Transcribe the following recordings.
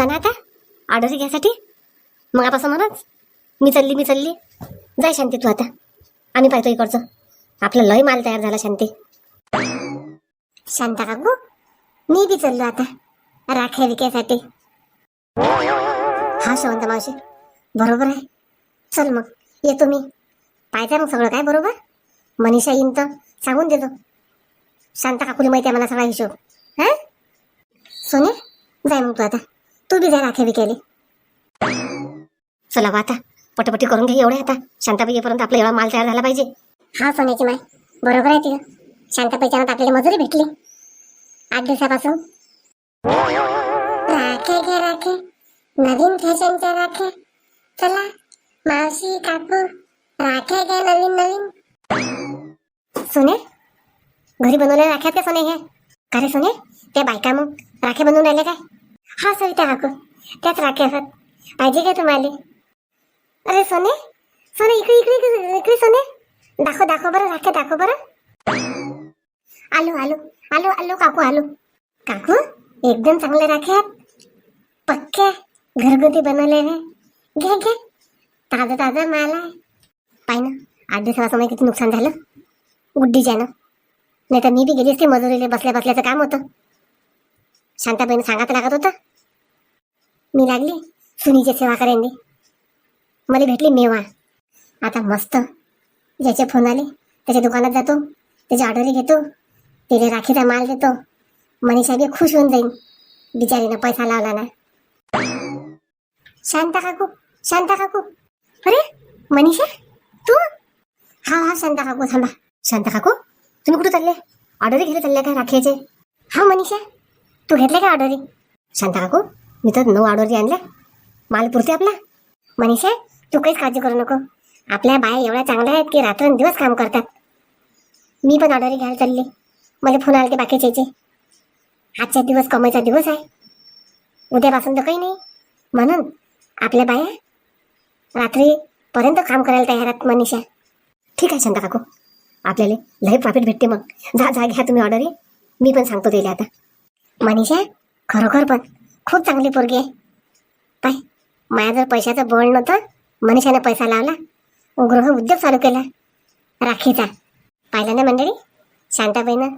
जा ना आता? ऑर्डर घ्यायसाठी मग आपण म्हणच मी चालली मी चालली. जाय शांती तू आता. आम्ही पाहतो इकडचं. आपला लय माल तयार झाला शांती. शांता काकू मी बी चाललो आता. राख्या विक्यासाठी हा शवंत मावशी. बरोबर आहे. चल मग येतो मी. पाहिजे मग सगळं काय बरोबर? मनीषा येईन तर सांगून देतो. शांता काकुली माहिती आहे मला सगळा हिशोब. हा? सोने जाय मग तू आता. तू बी जाय राखे विकायले चला बा आता पटपटी करून घे एवढे आता. शांताबाई येईपर्यंत आपला एवढा माल तयार झाला पाहिजे. हा सोन्याची माय बरोबर आहे तिथं शांताबाईच्या नावात आपल्याला मजुरी भेटली. आठ दिवसापासून. राखे घे राखे. नवीन फॅशनच्या राखे. चला मावशी काकू. राखे घ्या नवीन नवीन. सोने घरी बनवलेल्या राख्यात का सोने हे? का रे सोने? त्या बायका मग राखे बनवून राहिले काय? हा सविता काकू त्याच राख्या असत पाहिजे काय तुम्हाला? अरे सोने सोने इकडे इकडे इकडे इकडे सोने. दाखव दाखव बरं राखे दाखव बरं. आलो आलो आलो आलो काकू आलो. काकू एकदम चांगले राखे आहेत. पक्के घरगुती बनवलेले घे घे. ताजं ताजं माल आहे. पाय ना आठ दिवसापासून किती नुकसान झालं. गुड्डीच्यानं नाही तर मी बी गेली असते मजुरीला बसल्या बसल्याचं काम होतं. शांताबाईनं सांगायचं लागत होतं. मी लागली. सुनीची सेवा करेन मला भेटली मेवा. आता मस्त. ज्याचे फोन आले त्याच्या दुकानात जातो. त्याची ऑर्डरी घेतो. त्याला राखीचा माल देतो. मनीषा बी खुश होऊन जाईन. बिचारीनं पैसा लावला ना. शांता काकू शांता काकू. अरे मनीषा तू? हा हा शांता काकू थांबा. शांता काकू तुम्ही कुठे चालले? ऑर्डरी घेतले चालले का राखीचे? हा मनीषा तू घेतले का ऑर्डरी शांता काकू मी तर नऊ ऑर्डरी आणल्या. माल पुरते आपला. मनीषा तू काहीच काळजी करू नको. आपल्या बाया एवढ्या चांगल्या आहेत की रात्रंदिवस काम करतात. मी पण ऑर्डरी घ्यायला चालली. मला फोन आले ते बाकीचे याचे. आजचा दिवस कमाईचा दिवस आहे. उद्यापासून तर काही नाही. म्हणून आपल्या बाया रात्रीपर्यंत काम करायला तयार आहेत मनीषा. ठीक आहे शांता काकू आपल्याला लई प्रॉफिट भेटते मग. जा जा घ्या तुम्ही ऑर्डरी मी पण सांगतो त्याला आता. मनीषा खरोखर पण. खूप चांगली पोरगी आहे. पाय माझ्या जर पैशाचं बोल नव्हतं मनीषाने पैसा लावला गृह उद्योग चालू केला. राखीचा पाहिलं ना मंडळी? शांताबाईनं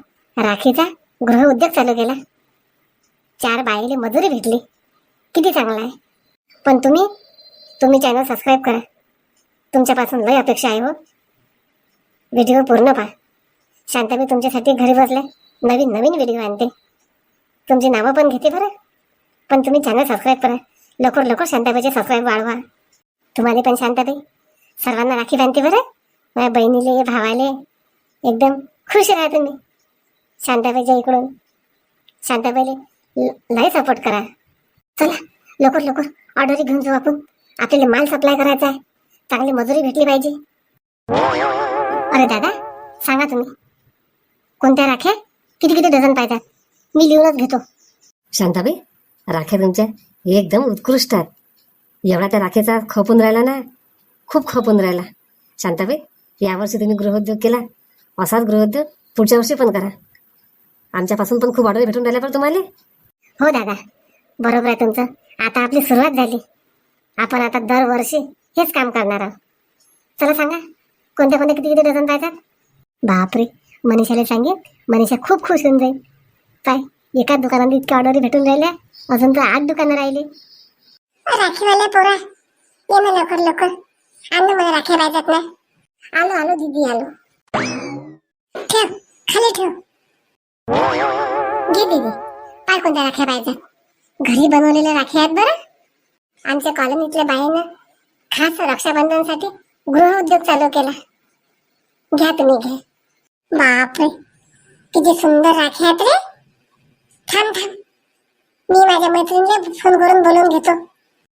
राखीचा गृह उद्योग चालू केला. चार बाईले मजुरी भेटली. किती चांगला आहे. पण तुम्ही तुम्ही चॅनल सबस्क्राईब करा. तुमच्यापासून लय अपेक्षा आहे हो. व्हिडिओ पूर्ण पहा. शांताबाई तुमच्यासाठी घरी बसल्या. नवीन नवीन व्हिडिओ आणते. तुमची नावं पण घेते बरं. पण तुम्ही चॅनल सबस्क्राईब करा. लवकर लवकर शांताबाईचे सबस्क्राईब वाढवा. तुम्हाला पण शांताबाई. सर्वांना राखी बांधते बरं. माझ्या बहिणीले भावाले. एकदम खुश राहा तुम्ही. शांताबाईच्या इकडून. शांताबाईले लय सपोर्ट करा. चला लवकर लवकर ऑर्डरी घेऊन जाऊ आपण. आपल्याला माल सप्लाय करायचा आहे. चांगली मजुरी भेटली पाहिजे. अरे दादा सांगा तुम्ही. कोणत्या राख्या? किती किती डझन पाहिजे मी लिहूनच घेतो. शांताबाई राख्या म्हणजे? तुमच्या एकदम उत्कृष्ट आहेत एवढा त्या राखेचा खपून राहिला ना? खूप खपून राहिला. शांताबाई यावर्षी तुम्ही गृहोद्योग केला. असाच गृहोद्योग पुढच्या वर्षी पण करा. आमच्यापासून पण खूप ऑर्डर भेटून राहिल्या पण तुम्हाला. हो दादा बरोबर आहे तुमचं. आता आपली सुरुवात झाली. आपण आता दरवर्षी हेच काम करणार आहोत. चला सांगा कोणत्या कोणत्या किती किती डझन पाहिजेत बापरे मनीषाला सांगेन मनीषा खूप खुश होऊन जाईल. काय एकाच दुकानात इतक्या ऑर्डर भेटून राहिल्या. अजून तर आठ दुकानं राहिली? राखीवाले पोरा ये ना लवकर लवकर. आण ना मला राख्या पाहिजेत ना. आलो आलो दीदी आलो. ठेव खाली ठेव. घे दीदी. काय कोणत्या राख्या पाहिजेत घरी बनवलेल्या राख्या आहेत बरं. आमच्या कॉलनीतल्या बाईनं खास रक्षाबंधनसाठी गृह उद्योग चालू केला. घ्या तुम्ही घ्या. बापरे किती सुंदर राख्या आहेत रे. थांब थांब. मी माझ्या मैत्रिणीला फोन करून बोलवून घेतो.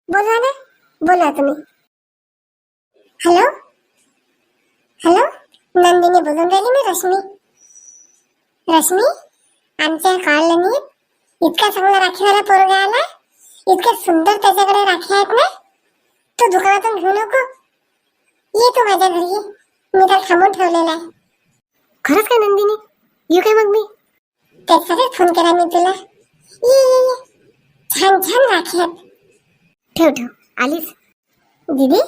बोलवा ना. बोला तुम्ही. हॅलो हॅलो नंदिनी बोलून राहिली मी रश्मी. रश्मी आमच्या कॉलनीत इतका चांगला राखीवाला पोरगा आला. इतके सुंदर त्याच्याकडे राखी आहेत ना. तू दुकानातून घेऊ नको. ये तू माझ्या घरी. मी त्याला थांबून ठेवलेला आहे. खरंच काय नंदिनी? येऊ काय मग मी? त्याच्यासाठीच फोन केला मी तुला. ये ये ये. छान छान राखी ठेव ठेव. आलीच. दीदी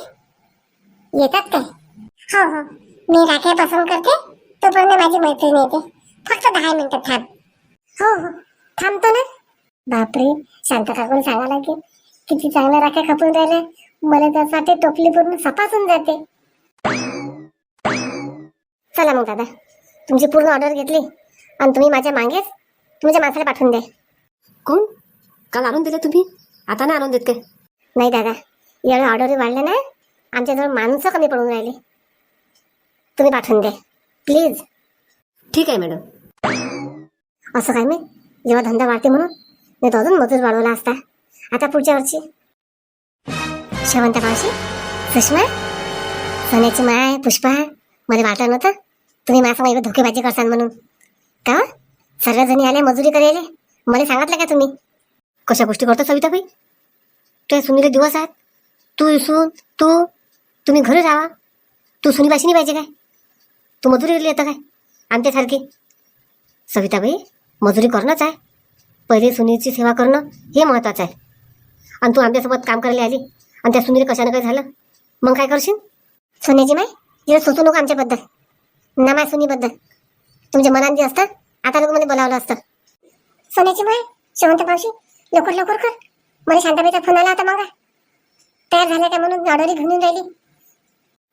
येतात काय? हो हो. मी राख्या पसंत करते तोपर्यंत माझी मैत्रीण येते. फक्त दहा मिनिटं थांब. हो हो. थांबतो ना? बापरे शांत काकून सांगा लागेल. किती चांगल्या राख्या खपून राहिल्या. मला त्यासाठी टोपली पूर्ण सपासून जाते. चला मग दादा तुमची पूर्ण ऑर्डर घेतली. आणि तुम्ही माझ्या मागेच तुमच्या माणसाला पाठवून द्या. कोण? काल आणून दिले तुम्ही? आता नाही आणून देत काय? नाही दादा एवढ्या ऑर्डरी वाढल्या ना आमच्याजवळ माणसं कमी पडून राहिली. तुम्ही पाठवून द्या. प्लीज ठीक आहे मॅडम असं काय मी? जेव्हा धंदा वाढते म्हणून? नाही तर अजून मजूर वाढवला असता. आता पुढच्या वर्षी? शेवंत मावशी? सुषमा? सोन्याची माय पुष्पा? मला वाटलं नव्हतं. तुम्ही माझ्या इकडे धोकेबाजी करसान म्हणून. का हो? सर्वजणी आल्या मजुरी करायला मला सांगितलं का तुम्ही? कशा गोष्टी करतो सविताबाई? त्या सुनीले दिवस आहेत. तू इसून तू तुम्ही घरी राहा. तू सुनीबाशी नाही पाहिजे काय? तू मजुरी येतं काय? आमच्यासारखी सविताबाई मजुरी करणंच आहे. पहिले सुनीची सेवा करणं हे महत्त्वाचं आहे. आणि तू आमच्यासोबत काम करायला आली. आणि त्या सुनीला कशानं काय झालं? मग काय करशील? सोन्याची माय तिला सोचू नको आमच्याबद्दल. ना माय सुनीबद्दल. तुमच्या मनात जे असतं आता लोक मध्ये बोलावलं असतं. सोन्याची माय शेवंत मावशी लवकर लवकर कर. मला शांताबाईचा फोन आला होता मग. तयार झाल्या का म्हणून ऑर्डरी घेऊन राहिली.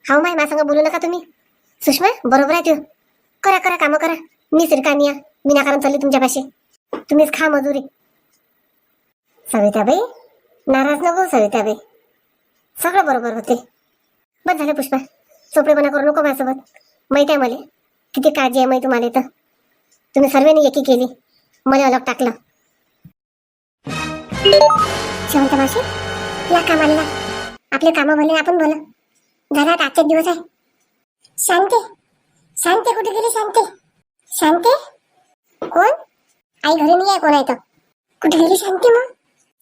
हाव माय माझ्या बोलू नका तुम्ही. सुषमा बरोबर आहे तू. करा करा कामं करा. मी सिरकामी या. मी नाकारण चालली तुमच्यापाशी तुम्हीच खा मजुरी. सविताबाई नाराज नको सविताबाई. सगळं बरोबर होते. बस झालं पुष्पा. चोपडेपणा करू नको माझ्यासोबत. माहिती आहे मला. किती काळजी आहे माहिती तुम्हाला इथं. तुम्ही सर्वांनी एकी केली. मला अलग टाकलं. शांत मावशी या कामाला. आपले कामं भले आपण बोल. घरात आजचे दिवस आहे. शांती शांती कुठे गेली शांती? शांती? कोण? आई घरी नाही आहे कोण आहे तर कुठे गेली शांती मग?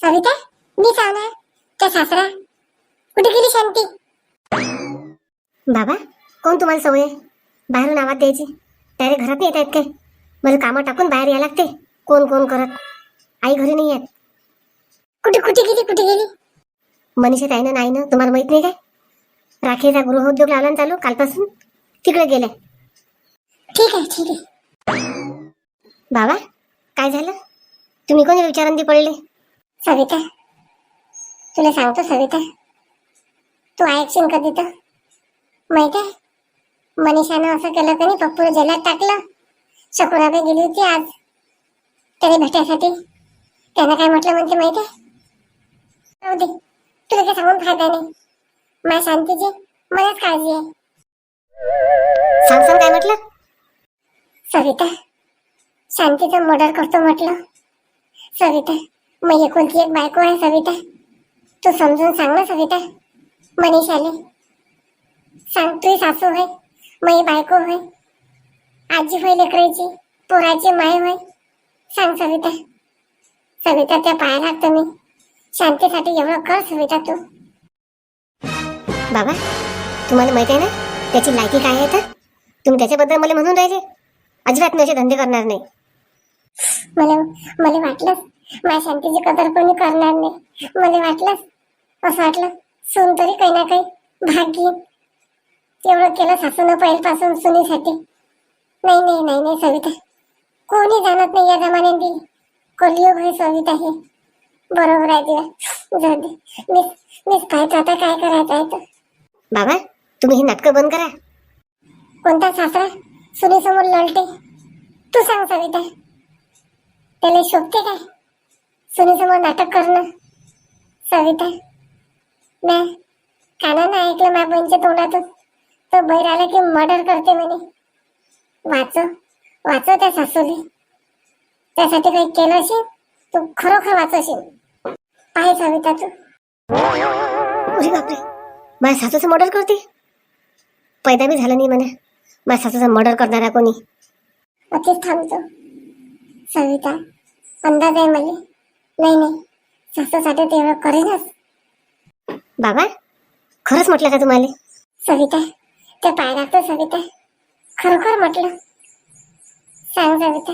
सविता मी चावणार त्या सासरा? कुठे गेली शांती? बाबा कोण तुम्हाला सवय आहे? बाहेरून आवाज द्यायची. डायरेक्ट घरात नाही येत आहेत काय मला कामं टाकून बाहेर यायला लागते. कोण कोण करत? आई घरी नाही आहेत कुठे कुठे गेली? कुठे गेली? मनीषा ताईनं नाही ना तुम्हाला माहीत नाही काय? राखीचा गृहोद्योग लावला ना चालू कालपासून? तिकडे गेले. ठीक आहे ठीक आहे. बाबा काय झालं? तुम्ही कोणी विचारांती पडले? सविता. तुला सांगतो सविता. तू ऐकशील कधी तर माहीत आहे? मनीषानं असं केलं नाही? पप्पूला जलात टाकलं. शकुनाबाई गेली होती आज. त्याने भेटायसाठी. त्यानं काय म्हटलं म्हणते माहीत आहे? राहू दे. तुला काय सांगून फायदा नाही. माझ्या शांतीची मलाच काळजी आहे. सांग सांग काय म्हटलं? सविता शांतीचं मर्डर करतो म्हटलं. सविता मग एकुलती एक बायको आहे सविता? तू समजून सांग ना सविता. मनीषाले सांग तुझी सासू होय? मई बायको होय? आजी होय लेकराची? पोराची माय होय? सांग सविता. सविता त्या पाया लागतो मी. शांतीसाठी एवढं कर सुविधा तू. बाबा तुम्हाला माहिती आहे ना त्याची लायकी काय आहे तर? तुम्ही त्याच्याबद्दल मला म्हणून राहिले. अजिबात मी असे धंदे करणार नाही. मला मला वाटलं माझ्या शांतीची कदर कोणी करणार नाही. मला वाटलं असं वाटलं सून तरी काही ना काही भाग घेईन. केलं सासून पहिल्यापासून सुनीसाठी. नाही नाही नाही नाही सविता. कोणी जाणत नाही या जमान्यात बी. कलियुग सविता आहे बरोबर आहे तिला जाऊ दे. मी मीच काय आता काय करायचं आहे तर बाबा तुम्ही ही नाटकं बंद करा. कोणता सासरा? सुनीसमोर लढते तू सांग सविता. त्याला शोभते काय? सुनीसमोर नाटक करणं. सविता. म्या कानानं ऐकलं माझ्या बहिणीच्या तोंडातून. तो बैर आला की मर्डर करते म्हणे. वाचव. वाचव त्या सासूले. त्यासाठी काही केलं असेल? तू खरोखर वाचवशील. पाय सविता तू. अरे बापरे. माझ्या सासूचं मर्डर करते? पैदा बी झालं नाही म्हणा. माझ्या सासूचं मर्डर करणारा कोणी? अतिच थांबतो. सविता अंदाज आहे मला. नाही नाही. सासूसाठी तेवढं करेनच. बाबा खरंच म्हटलं का तुम्हाला? सविता त्या पाय लागतो सविता. खरोखर म्हटलं. सांग सविता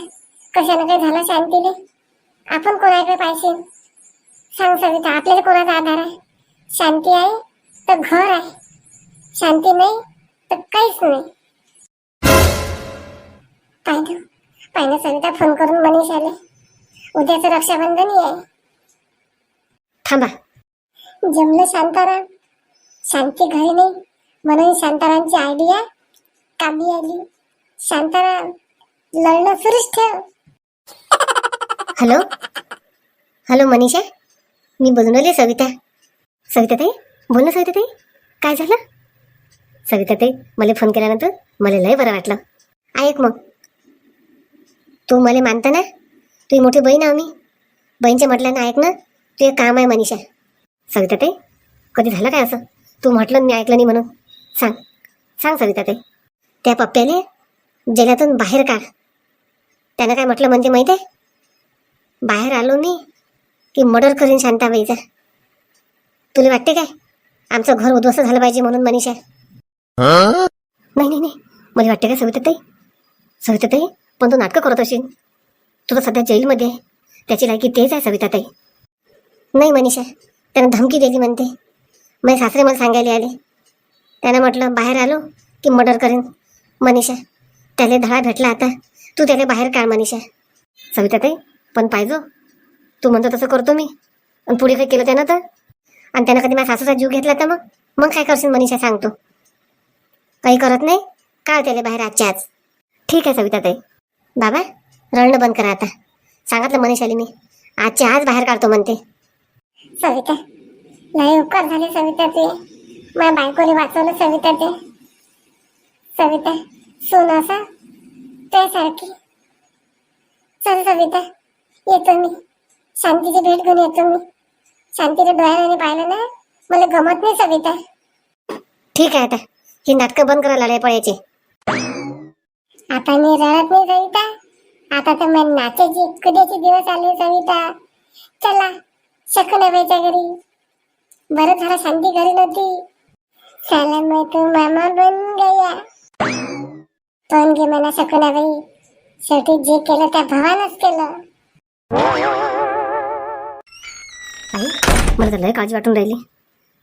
कशानं काय झालं शांतीले? आपण कोणाकडे पाहिजे सांग सविता आपल्याला कोणाचा आधार आहे? शांती आहे तर घर आहे. शांती नाही तर काहीच नाही. पाहिलं पाहिलं सविता फोन करून मनीष आले. उद्याचं रक्षाबंधन आहे. थांबा. जमलं शांताराम. शांती घरी नाही. म्हणून शांतारामची आयडिया कामी आली. शांताराम लढणं सुरूच ठेव. हॅलो? हॅलो मनीषा? मी बोलून सविता सविता. ताई बोल ना सविता ताई काय झालं? सविता ताई मला फोन केल्यानंतर मला लय बरं वाटलं. ऐक मग. तू मला मानता ना? तुझी मोठी बहीण आहे मी. बहीणच्या म्हटल्यानं ऐक ना तू एक काम आहे मनीषा. सविता ताई कधी झालं काय असं? तू म्हटलं मी ऐकलं नाही म्हणून. सांग. सांग सविता ताई त्या पप्प्याने जेलातून बाहेर काढ. त्यानं काय म्हटलं म्हणजे माहिती आहे? बाहेर आलो मी. की मर्डर करीन शांताबाईचा. तुला वाटते काय? आमचं घर उद्ध्वस्त झालं पाहिजे म्हणून मनीषा. नाही नाही नाही. मला वाटते काय सविता ताई सविता ताई पण तू नाटकं करत असेल तू तर सध्या जेलमध्ये आहे. त्याची लायकी तेच आहे सविता ताई नाही मनीषा. त्यानं धमकी दिली म्हणते. माझे सासरे मला सांगायला आले. त्यानं म्हटलं बाहेर आलो की मर्डर करेन. मनीषा त्याला धडा भेटला आता. तू त्याला बाहेर काढ मनीषा. सविता ताई पण पाहिजो तू म्हणतो तसं करतो मी. आणि पुढे काही केलं त्यानं तर? आणि त्यानं कधी माझ्या सासूचा जीव घेतला तर मग? मग काय करशील मनीषा सांगतो काही करत नाही? काय त्याला बाहेर आजच्या आज. ठीक आहे सविता ताई बाबा रडणं बंद करा आता. सांगितलं मनीषाली मी. आजच्या आज बाहेर काढतो म्हणते. सविता लय उपकार झाले सविता ते माझ्या बायकोने वाचवलं सविता ते सविता सोन असा? त्यासारखी चल सविता येतो मी. शांतीची भेट घेऊन येतो मी. शांतीच्या डोळ्याने पाहिलं ना मला गमत नाही सविता. ठीक आहे आता. ही नाटकं बंद करा लढाई पडायची आता मी रडत नाही सविता. आता तर मला नाचायची कुद्याचे दिवस आले सविता. चला शकुनाबाईच्या घरी. बरं झालं शांती घरी नव्हती. साला मैं तू मामा बन गया. पण गे म्हणा शकुनाबाई शेवटी जे केलं त्या भावानच केलं. आई मला तर लय काळजी वाटून राहिली.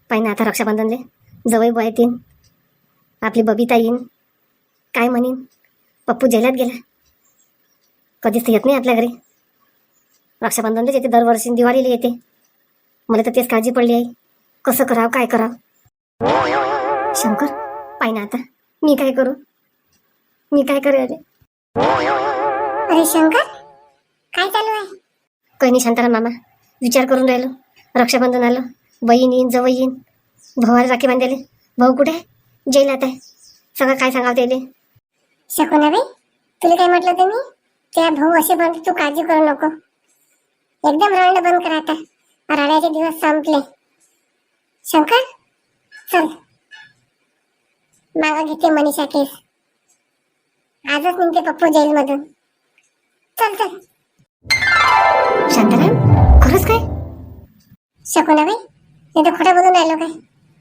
पाहिजे ना आता रक्षाबंधनले. जवळ बुवा येतीन. आपली बबिता येईन. काय म्हणीन? पप्पू जेलात गेला. कधीच तर येत नाही आपल्या घरी. रक्षाबंधनलाच येते दरवर्षी दिवाळीला येते. मला तर तेच काळजी पडली आहे कसं करावं काय करावं? शंकर पाय ना आता. मी काय करू? मी काय करू अरे अरे शंकर काय चालू आहे? काही नाही शांताराम मामा. विचार करून राहिलो. रक्षाबंधन आलं. बहीण येईन जवळ येईन. भावाला राखी बांधायले भाऊ कुठे? जेलात आहे. सगळं काय सांगावं त्याले? शकुनाबाई तुला काय म्हटलं तुम्ही त्या भाऊ असे म्हणते तू काळजी करू नको. एकदम रडणं बंद कर आता. रडायचे दिवस संपले. शंकर चल. मागं घेते मनीषा केस. आजच निघते पप्पू जेलमधून. चल चल. शांताराम? खरंच काय? शकुनाबाई मी तर खोटं बोलून राहिलो काय?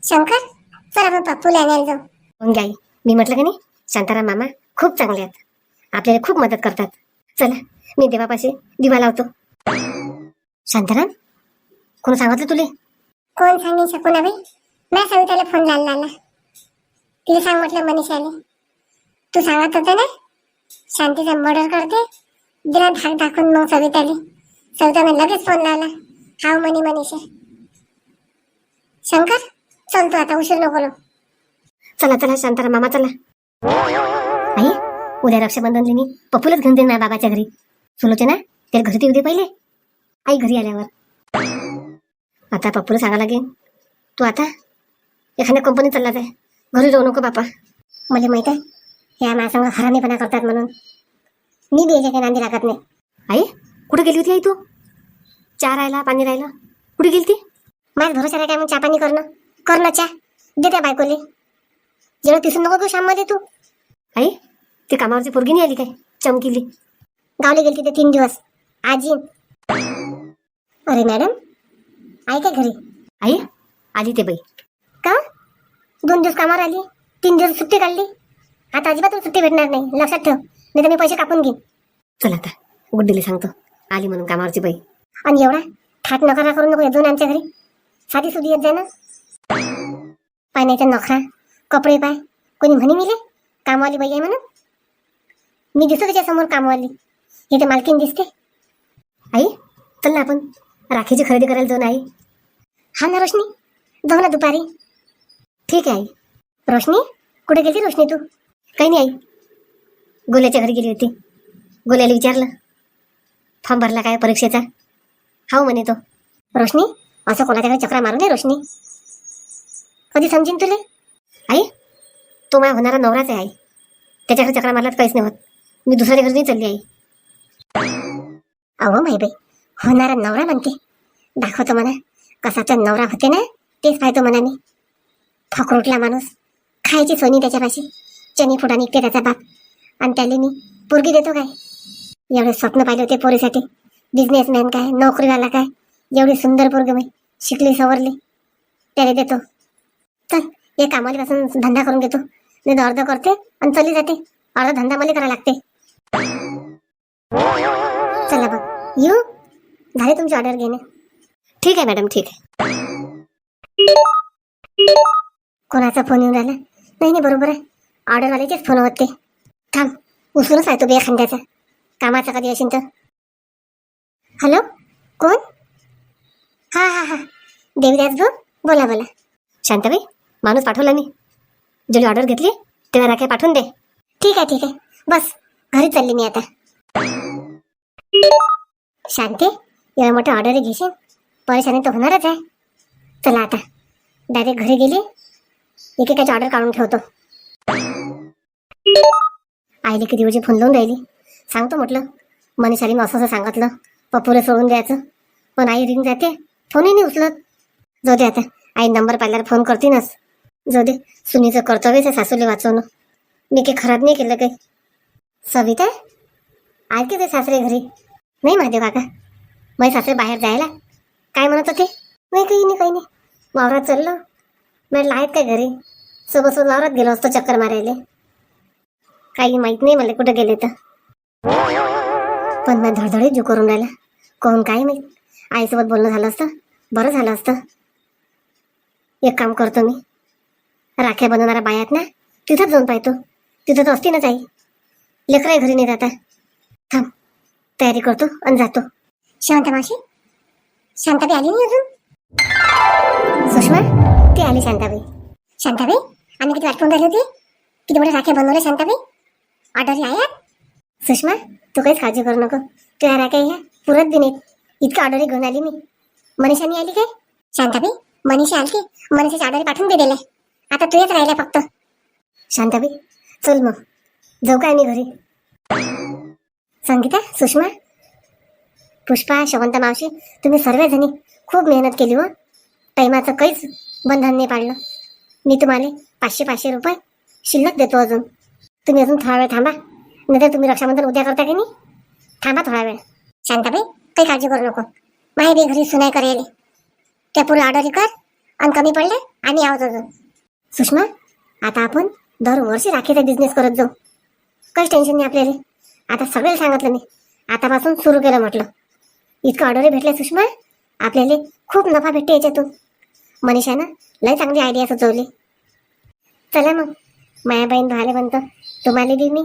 शंकर चल आपण पप्पूला आणायला जाऊ. मग गाई मी म्हटलं का नाही? शांताराम मामा खूप चांगले आहेत. आपल्याला खूप मदत करतात. चला मी देवापाशी दिवा लावतो. शांताराम कोण सांगितलं तुले? कोण सांगेन शकुनाबाई? मी सविताला फोन लावला आला तिला सांग म्हटलं मनीषाने तू सांगत होता ना? शांतीचा मर्डर करते दिला धाक दाखवून मग सविताले. सविताने लगेच फोन लावला. हाव मनी मनीषा. शंकर? चल तू आता उशीर नको करू. चला चला शांताराम मामा चला. आई उद्या रक्षाबंधन मी पप्पूलाच घेऊन माझ्या बाबाच्या घरी. सुलोचना त्याला घरी ते उद्या पहिले. आई घरी आल्यावर. आता पप्पूला सांगा लागेल. तू आता एखाद्या कंपनीत चालला जाय घरी राहू नको बापा. मला माहीत आहे ह्या माझ्यासंग हरामीपणा करतात म्हणून. मी बी याच्या काही नांदी लागत नाही. आई कुठं गेली होती आई तू? चहा राहिला पाणी राहिलं? कुठे गेली ती माझ्या भरोसा नाही काय मग चहा पाणी करणं? कर ना चहा. दे त्या बायकोले. जेवढं तिसून नको घेऊ शाममध्ये तू. आई ती कामावरची पोरगी नाही आली काय? चमकीली. गावली गेली तिथे तीन दिवस. आजी अरे मॅडम आई काय घरी? आई आली ते बाई. का? दोन दिवस कामावर आली तीन दिवस सुट्टी काढली. आता अजिबात सुट्टी भेटणार नाही. लक्षात ठेव नाही तर मी पैसे कापून घेईन. चल आता गुड्डीला सांगतो. आली म्हणून कामावरची बाई. आणि एवढा थाट नखरा करू नको दोन आमच्या घरी. साधी सुधी येत जाय ना पाण्याचा नखरा कपडे पाय कोणी म्हणे मिले कामवाली बाई आहे म्हणून. मी दिसतो त्याच्यासमोर कामवाली. हे तर मालकीन दिसते. आई चल ना आपण. राखीची खरेदी करायला जाऊन आई. हा ना रोशनी. जाऊ ना दुपारी. ठीक आहे आई. रोशनी कुठे गेली रोशनी तू? काही नाही आई. गोल्याच्या घरी गेली होती. गोल्याला विचारलं. फॉर्म भरला काय परीक्षेचा? हाव म्हणे तो. रोशनी असं कोणाच्या चक्रा मारू नये रोशनी. कधी समजीन तुले? आई तो माझ्या होणारा नवराच आहे आई. त्याच्याकडे चक्रा मारला काहीच नाही होत. मी दुसऱ्या घरी नाही चालली आई. अहो माही बाई होणारा नवरा म्हणते. दाखवतो म्हणा कसा नवरा होते ना तेच पाहतो म्हणा मी. फकरोटला माणूस खायची सोनी त्याच्यापाशी. चनी फुटा निघते त्याचा बाप. आणि त्याला मी पोरगी देतो काय? एवढे स्वप्न पाहिले होते पोरीसाठी. बिझनेसमॅन काय नोकरीवाला काय. एवढी सुंदर पोरग मी शिकली सवरली. त्याला देतो. चल एक कामालीपासून धंदा करून घेतो. नाही अर्ध करते आणि चली जाते. अर्धा धंदा मला करायला लागते. चला बघ. येऊ? झाले तुमची ऑर्डर घेणे. ठीक आहे मॅडम ठीक आहे. कोणाचा फोन येऊन राहिला? नाही नाही बरोबर आहे. ऑर्डरवाल्याचेच फोन होते. थांब. उचलूनच आहे तो बे खांद्याचा कामाचं कधी असेल तर. हॅलो? कोण? हा हा हा. देवीदास भाऊ? बोला बोला. शांताबाई माणूस पाठवला मी. जेवढी ऑर्डर घेतली तेव्हा राख्या पाठवून दे. ठीक आहे ठीक आहे. बस घरी चालली मी आता. शांती एवढ्या मोठ्या ऑर्डर घेशील? परेशानी तर होणारच आहे. चला आता. डायरेक्ट घरी गेली एकेकाची ऑर्डर काढून ठेवतो. आईले किती वेळची फोन लावून राहिली. सांगतो म्हटलं. मनीषालीनं असं असं सांगितलं पप्पूला सोडून द्यायचं. पण आई रिंग जाते. फोनही नाही उचलत. जाऊ दे आता. आई नंबर पाहिल्यावर फोन करतीनच जाऊ दे. सुनीचं कर्तव्यच आहे सासूले वाचवणं. मी काही खराब नाही केलं काही. सविता? आलते ते सासरे घरी? नाही महादेव काका. माझे सासरे बाहेर जायला. काय म्हणत होते? नाही काही नाही काही नाही. वावरात चाललो. म्हटलं आहेत काय घरी? सोबत सोबत वावरात गेलो असतो चक्कर मारायला. काही माहीत नाही मला कुठं गेले तर. पण मी धडधडीत जीव करून राहिला कोण काय माहीत? आईसोबत बोलणं झालं असतं बरं झालं असतं. एक काम करतो मी. राख्या बनवणाऱ्या बायात ना तिथंच जाऊन पाहतो. तिथं तर असती ना आई. लेकराही घरी नाही जाता. थांब तयारी करतो आणि जातो. शांता मावशी. शांताबाई आली नाही अजून? सुषमा ती आली शांताबाई. शांताबाई आम्ही किती वाट पाहून राहिली होती? किती मोठे राख्या बनवले शांताबाई? ऑर्डर आहे सुषमा तू काहीच काळजी करू नको. तू तुझ्या काय ह्या पुरत बी नाहीत इतक्या ऑर्डरी घेऊन आली मी. मनीषानी आली काय? शांताबाई मनीषा आली मनीषाची ऑर्डर पाठवून दिलेल्या आता तू येत राहिला फक्त. शांताबाई चल मग. जाऊ काय मी घरी? संगीता सुषमा. पुष्पा शवंता मावशी तुम्ही सर्वजणी खूप मेहनत केली हो. टायमाचं काहीच बंधन नाही पाडलं. मी तुम्हाला पाचशे पाचशे रुपये शिल्लक देतो अजून. तुम्ही अजून थोडा वेळ थांबा. नाहीतर तुम्ही रक्षाबंधन उद्या करता की नाही? थांबा थोडा वेळ. शांताबाई काही काळजी करू नको. माही बी घरी सुनाय करेल. त्या पुढे ऑर्डर कर आणि कमी पडले आणि आहोत अजून. सुषमा आता आपण दरवर्षी राखीचा बिझनेस करत जाऊ. काहीच टेन्शन नाही आपल्याला. आता सगळ्याला सांगितलं मी. आतापासून सुरू केलं म्हटलं. इतकं ऑर्डर भेटले सुषमा आपल्याला खूप नफा भेटते याच्यातून. मनीषानं लय चांगली आयडिया सुचवली. चला मग. माया बहीण भाले म्हणतो तुम्हाला बी मी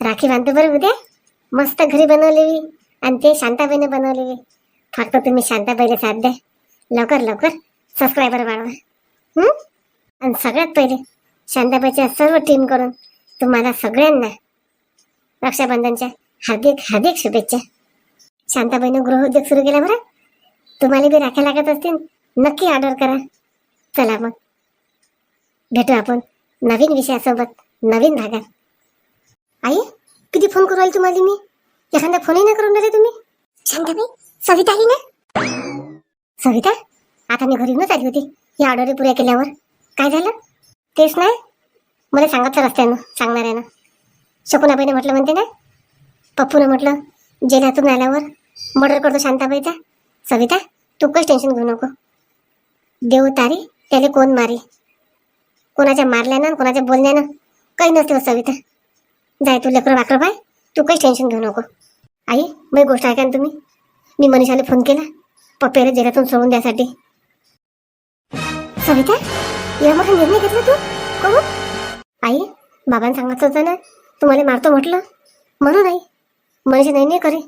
राखी बांधतो बरं उद्या? मस्त घरी बनवलेली आणि ते शांताबाईने बनवलेली. फक्त तुम्ही शांताबाईला साथ द्या. लवकर लवकर. सबस्क्रायबर वाढवा. आणि सगळ्यात पहिले शांताबाईच्या सर्व टीम करून तुम्हाला सगळ्यांना रक्षाबंधनच्या हार्दिक हार्दिक शुभेच्छा. शांताबाईनं गृहउद्योग सुरू केला बरं. तुम्हाला बी राख्या लागत असतील नक्की ऑर्डर करा. चला मग. भेटू आपण नवीन विषयासोबत नवीन भागात. आई किती फोन करू राहिले तुम्हाला मी? एखादा फोनही नाही करून राहिले तुम्ही? शांताबाई सविता आली ना? सविता आता मी घरी आली होती ही ऑर्डर पुऱ्या केल्यावर. काय झालं? तेच नाही? मला सांगितलं रस्त्यानं सांगणाऱ्यानं. शकुनाबाईने म्हटलं म्हणते ना? पप्पूनं म्हटलं जेलातून आल्यावर मर्डर करतो शांताबाईचा. सविता तू काही टेन्शन घेऊ नको. देव तारी त्याला कोण मारी? कोणाच्या मारल्यानं कोणाच्या बोलण्यानं? काही नसते हो सविता. जाय तू लेकरं वाकरं बाय तू काहीच टेन्शन घेऊ नको. आई मग गोष्ट ऐका ना तुम्ही. मी मनीषाला फोन केला. पप्पेला जेलातून सोडून द्यासाठी. सविता या मोठा निर्णय घेतला तू? कोण आई बाबांनी सांगितलं होतं ना तुम्हाला मारतो म्हटलं. म्हणून आई मनीषा नाही नाही करे.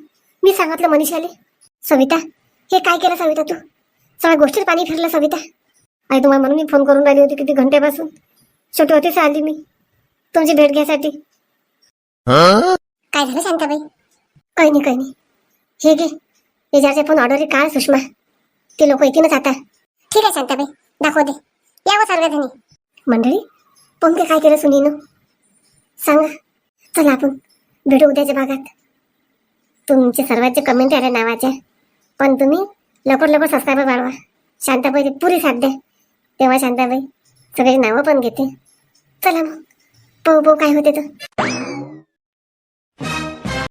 मी सांगितलं मनीषाले. सविता हे काय केलं सविता तू? सगळ्या गोष्टीत पाणी फिरलं सविता. आई तुम्हाला म्हणून मी फोन करून राहिली होती किती घंट्यापासून छोटी होतीच आली मी. तुमची भेट घ्यायसाठी काय झालं शांताबाई? काही नाही काही नाही. हे घे. विचारचे पण ऑर्डर काढ सुषमा. ते लोक येतीलच आता. ठीक आहे शांताबाई. दाखव दे. यावं सर्वजणी मंडळी पण ते काय केलं सुनीनं? सांगा. चला आपण भेटू उद्याच्या भागात. तुमचे सर्वांचे कमेंट आले नावाच्या पण तुम्ही लवकर लवकर सबस्क्राईबर वाढवा. शांताबाई पुरी साथ द्या. तेव्हा शांताबाई सगळ्याची नावं पण घेते चला मग. पाहू पाहू काय होते तर.